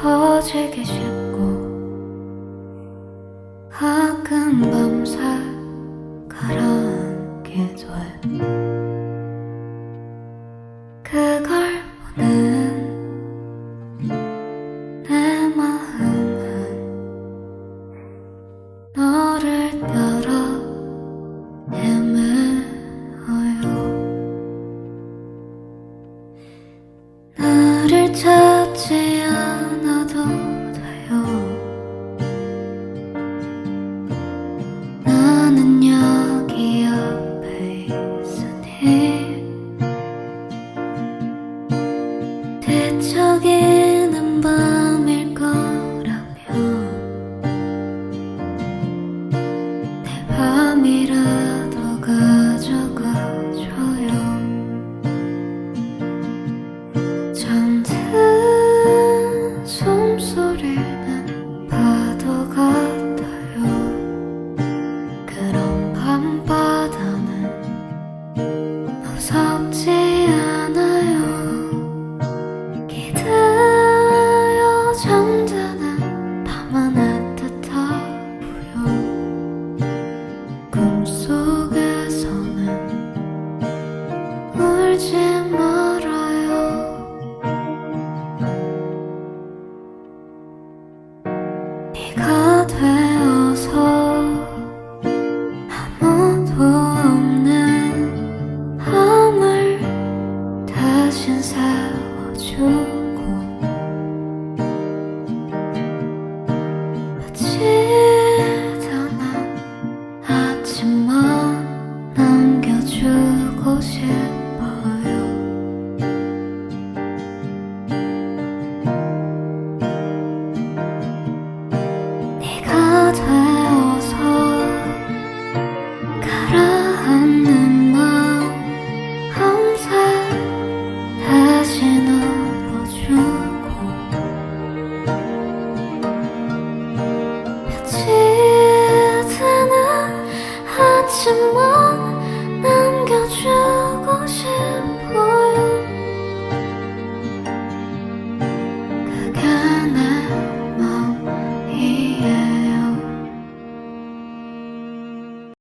꺼지기 쉽고 가끔 밤새 가라앉게 돼 그걸 이라 꿈속에서는 울지 말아요. 비가 되어서 아무도 없는 밤을 대신 세워줘 什么？什么